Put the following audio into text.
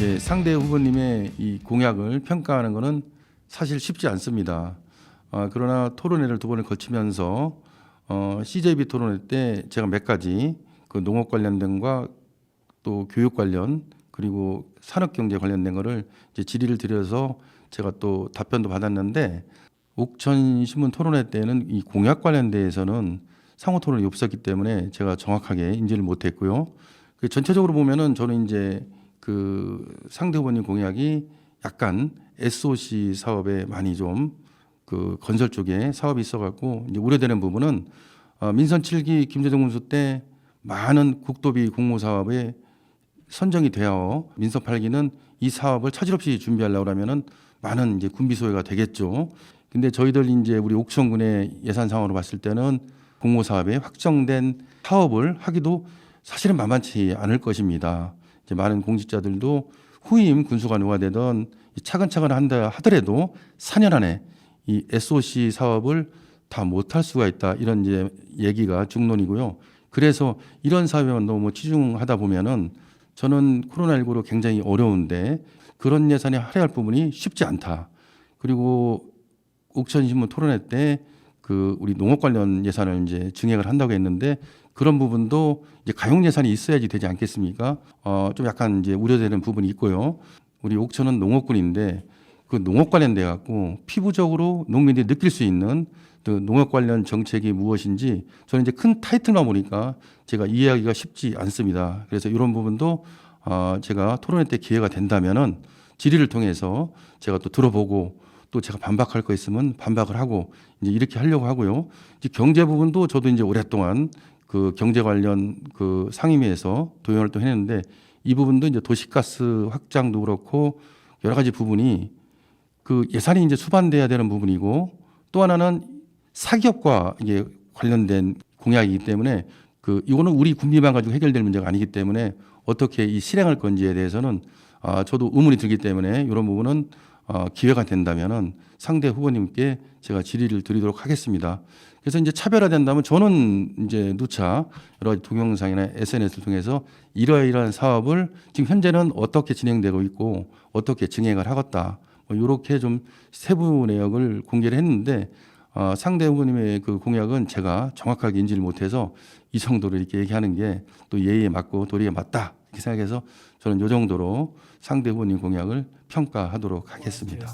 예, 상대 후보님의 이 공약을 평가하는 것은 사실 쉽지 않습니다. 아, 그러나 토론회를 두 번을 거치면서 어, CJB 토론회 때 제가 몇 가지 그 농업 관련된과 또 교육 관련 그리고 산업 경제 관련된 거를 이제 질의를 드려서 제가 또 답변도 받았는데 옥천 신문 토론회 때는 이 공약 관련돼서는 상호 토론이 없었기 때문에 제가 정확하게 인지를 못했고요. 그 전체적으로 보면은 저는 이제 그 상대 후보님 공약이 약간 SOC 사업에 많이 좀 그 건설 쪽에 사업이 있어갖고 이제 우려되는 부분은 어, 민선 7기 김대중 군수 때 많은 국도비 공모 사업에 선정이 되어 민선 8기는 이 사업을 차질없이 준비하려고 하면은 많은 이제 군비 소요가 되겠죠. 근데 저희들 이제 우리 옥천군의 예산 상황으로 봤을 때는 공모 사업에 확정된 사업을 하기도 사실은 만만치 않을 것입니다. 이제 많은 공직자들도 후임 군수가 누가 되던 이 차근차근 한다 하더라도 4년 안에 이 SOC 사업을 다 못할 수가 있다 이런 이제 얘기가 중론이고요. 그래서 이런 사업에만 너무 치중하다 보면은 저는 코로나19로 굉장히 어려운데 그런 예산이 할애할 부분이 쉽지 않다. 그리고 옥천신문 토론회 때 그 우리 농업 관련 예산을 이제 증액을 한다고 했는데 그런 부분도 이제 가용 예산이 있어야지 되지 않겠습니까? 어, 좀 약간 이제 우려되는 부분이 있고요. 우리 옥천은 농업군인데 그 농업 관련돼 갖고 피부적으로 농민들이 느낄 수 있는 그 농업 관련 정책이 무엇인지 저는 이제 큰 타이틀만 보니까 제가 이해하기가 쉽지 않습니다. 그래서 이런 부분도 어, 제가 토론회 때 기회가 된다면은 질의를 통해서 제가 또 들어보고 또 제가 반박할 거 있으면 반박을 하고 이제 이렇게 하려고 하고요. 이제 경제 부분도 저도 이제 오랫동안 그 경제 관련 그 상임위에서 도연 활동 했는데 이 부분도 이제 도시가스 확장도 그렇고 여러 가지 부분이 그 예산이 이제 수반돼야 되는 부분이고 또 하나는 사기업과 이게 관련된 공약이기 때문에 그 이거는 우리 군비만 가지고 해결될 문제가 아니기 때문에 어떻게 이 실행할 건지에 대해서는 아 저도 의문이 들기 때문에 이런 부분은 어, 기회가 된다면은 상대 후보님께 제가 질의를 드리도록 하겠습니다. 그래서 이제 차별화된다면 저는 이제 누차 여러 가지 동영상이나 SNS를 통해서 이러이러한 사업을 지금 현재는 어떻게 진행되고 있고 어떻게 증액을 하겠다. 뭐 이렇게 좀 세부 내역을 공개를 했는데 어, 상대 후보님의 그 공약은 제가 정확하게 인지를 못해서 이 정도로 이렇게 얘기하는 게 또 예의에 맞고 도리에 맞다 이렇게 생각해서 저는 이 정도로 상대 후보님 공약을 평가하도록 하겠습니다.